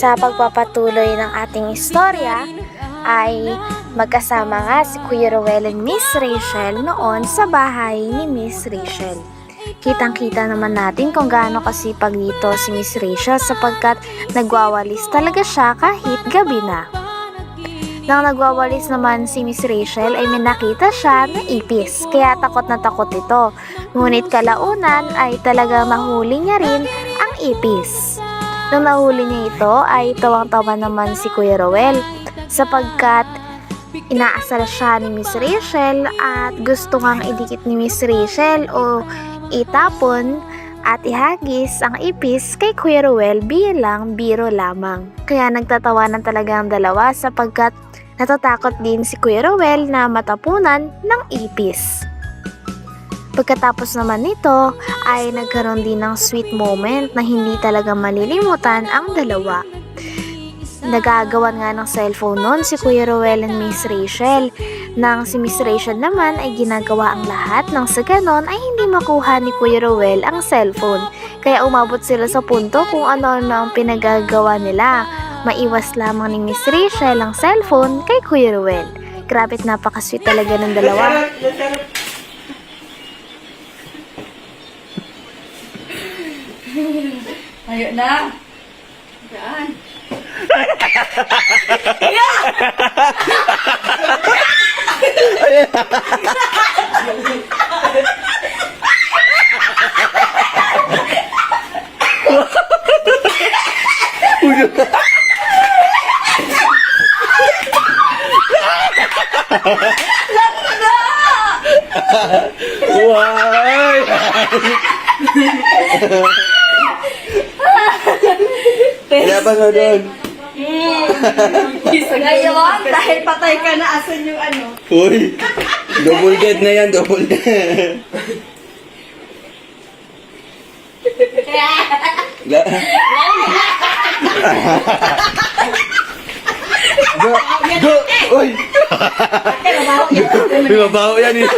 Sa pagpapatuloy ng ating istorya ay magkasama nga si Kuya Ruel and Miss Rachel noon sa bahay ni Miss Rachel. Kitang-kita naman natin kung gaano kasipag dito si Miss Rachel sapagkat nagwawalis talaga siya kahit gabi na. Nang nagwawalis naman si Miss Rachel ay may nakita siya na ipis, kaya takot na takot ito. Ngunit kalaunan ay talagang nahuli niya rin ang ipis. Nung nahuli niya ito ay tawang-tawa naman si Kuya Rowel sapagkat inaasar siya ni Miss Rachel at gusto ngang idikit ni Miss Rachel o itapon at ihagis ang ipis kay Kuya Rowel bilang biro lamang. Kaya nagtatawanan talaga ang dalawa sapagkat natatakot din si Kuya Rowel na matapunan ng ipis. Pagkatapos naman nito ay nagkaroon din ng sweet moment na hindi talaga malilimutan ang dalawa. Nagagawan nga ng cellphone noon si Kuya Rowel and Miss Rachel. Nang si Miss Rachel naman ay ginagawa ang lahat nang sa ganon ay hindi makuha ni Kuya Rowel ang cellphone. Kaya umabot sila sa punto kung ano-ano ang pinagagawa nila. Maiwas lamang ni Miss Rachel ang cellphone kay Kuya Rowel. Grabe't napakasweet talaga ng dalawa. Ayo na. Yan. Why? Ba nga doon? Ngayon, dahil patay ka na, asan yung ano? Uy! Double dead na yan, double dead. La- Go! Go! Uy! May mabaho yan eh.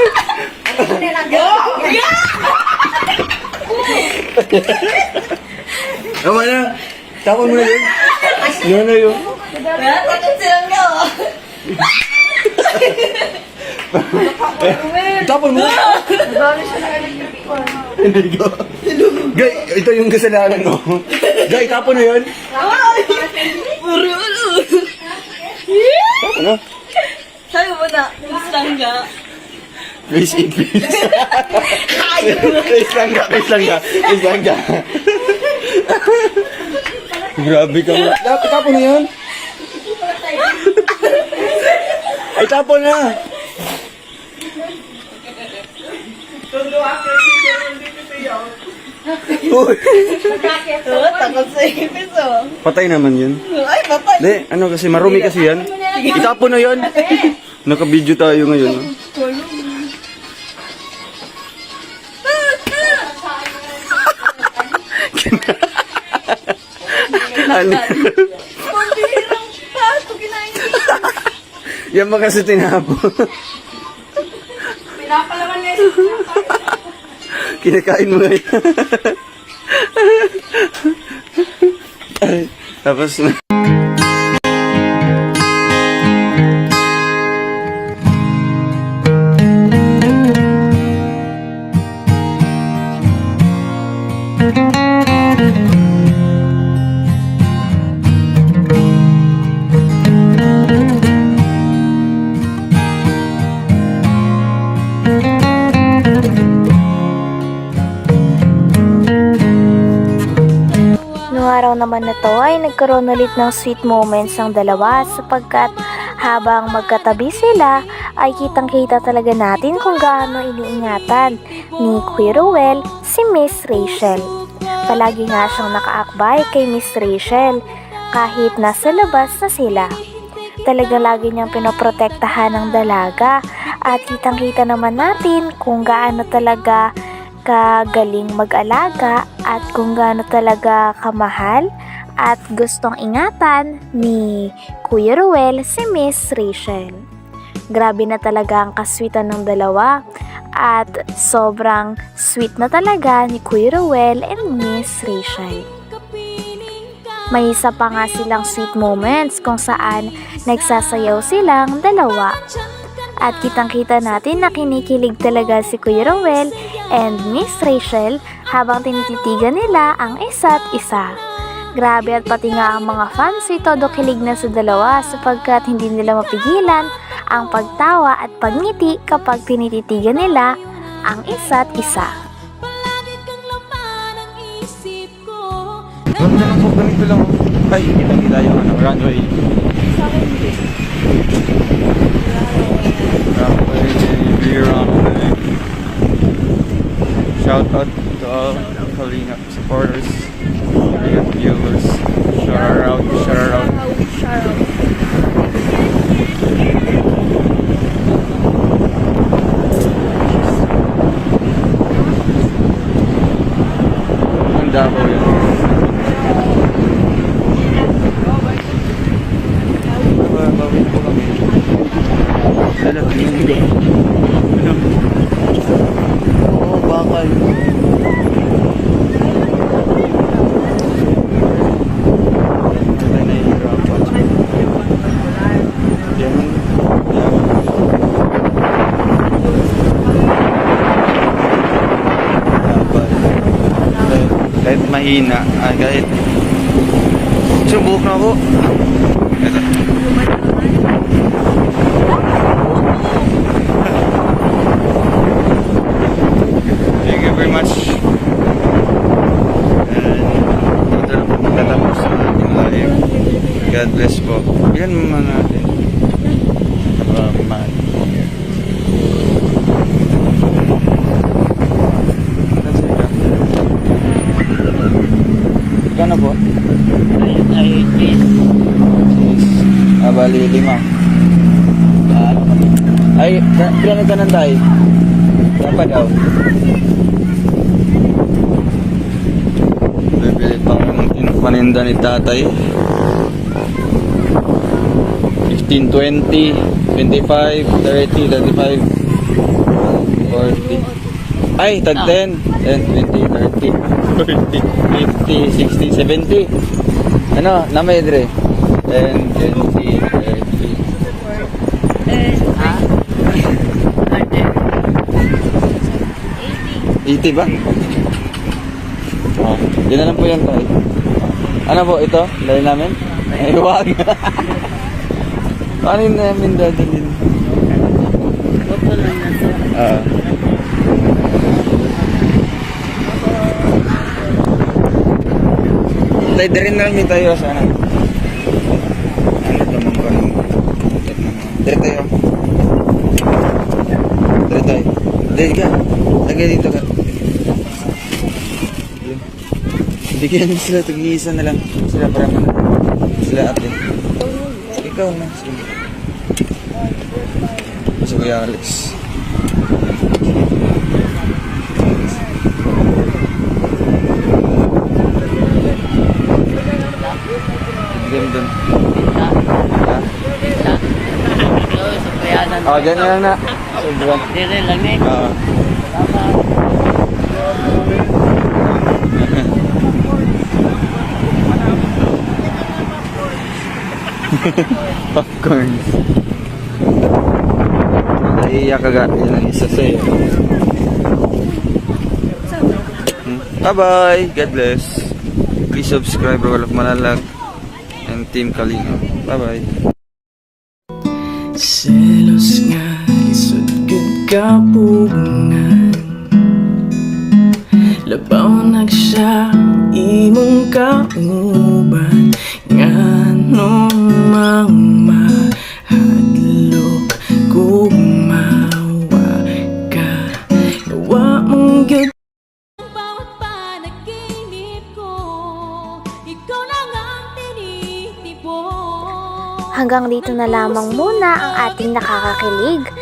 Tama na. Tapon mo na yun. Yun na yun. Takot silang oh. Tapon mo na. Hindi ko. Gay, ito yung kasalanan mo. Gay, tapon na yun. Puro ulo. Tapon na. Sabi mo na, silang ka. Please eat, please. Please lang ka, please lang ka. Please lang ka. Grabe ka mo. Tapon, tapon na yun. Ay, tapon na. Uy, Oh, takot sa ipis, oh. patay naman yun. Ay, patay. Hindi, ano kasi, marumi kasi yan. Itapon na yun. Naka-video tayo ngayon. no? ano? Pambirang pato, kinain. Yan ba kasi tinapo? Pinapalaman niya yung Kinakain mo ngayon. Ay, tapos na. Araw naman na to ay nagkaroon ulit ng sweet moments ang dalawa sapagkat habang magkatabi sila ay kitang kita talaga natin kung gaano iniingatan ni Kuya Ruel si Miss Rachel. Palagi nga siyang nakaakbay kay Miss Rachel kahit nasa labas na sila. Talaga lagi niyang pinoprotektahan ng dalaga at kitang kita naman natin kung gaano talaga kagaling mag-alaga at kung gaano talaga kamahal at gustong ingatan ni Kuya Ruel si Miss Rachel. Grabe na talaga ang kaswitan ng dalawa at sobrang sweet na talaga ni Kuya Ruel and Miss Rachel. May isa pa nga silang sweet moments kung saan nagsasayaw silang dalawa. At kitang-kita natin na kinikilig talaga si Kuya Rowell and Miss Rachel habang tinititigan nila ang isa't isa. Grabe at pati nga ang mga fans ay todo kilig na sa dalawa sapagkat hindi nila mapigilan ang pagtawa at pagngiti kapag tinititigan nila ang isa't isa. Ganda lang po, ganito lang. Ay, kita kita yung ano, runway. Runway, baby, runway. Shout out to all Kalinga supporters, Kalinga viewers. Shout out, shout out. Ang Davao yun. Babawin po kami. Alam, linggo. Ano? Oo, bakal. Wala na yung rapat. Yaman. Yaman. Dapat. Kahit, kahit mahina, ah, kahit subok na ako. Thank you very much. And ito na po. God bless po. Yan muna natin. Lima. Ah, ay, ka- kailan ka nang tayo? Dapat daw. Bibili pang paninda ni tatay. 15, 20, 25, 30, 35, 40. Ay, tag 10. 10, 20, 30, 40, 50, 60, 70. Ano, namay dre? 10, 20, 30. 80 ba? Oh, yun na lang po yan tayo. Ano po ito? Dahil namin? Ay, wag. Paano yun namin dadalhin? Oo. Tayo, rin na lang tayo sa. Ano naman ko ano. Dire tayo. Dire tayo. Dire ka. Lagay dito ka. Bigyan mo sila, tag-iisa na lang. Sila para man. Sila ate. Ikaw na. Sige. Si Kuya Alex. Diyan dun. Ha? Oh, dyan na lang na. Sobrang. Dire lang eh. Oo. Popcorn. Naiiyak agad. Yan ang isa sa'yo. Hmm. Bye-bye. God bless. Please subscribe Roll of Malalag and Team Kalinga. Bye-bye. Kapungan Labaw nagsa imong kauban. Ngano mang mahadlok Gumawa ka? Nawa mong tinitipon. Hanggang dito na lamang muna ang ating nakakakilig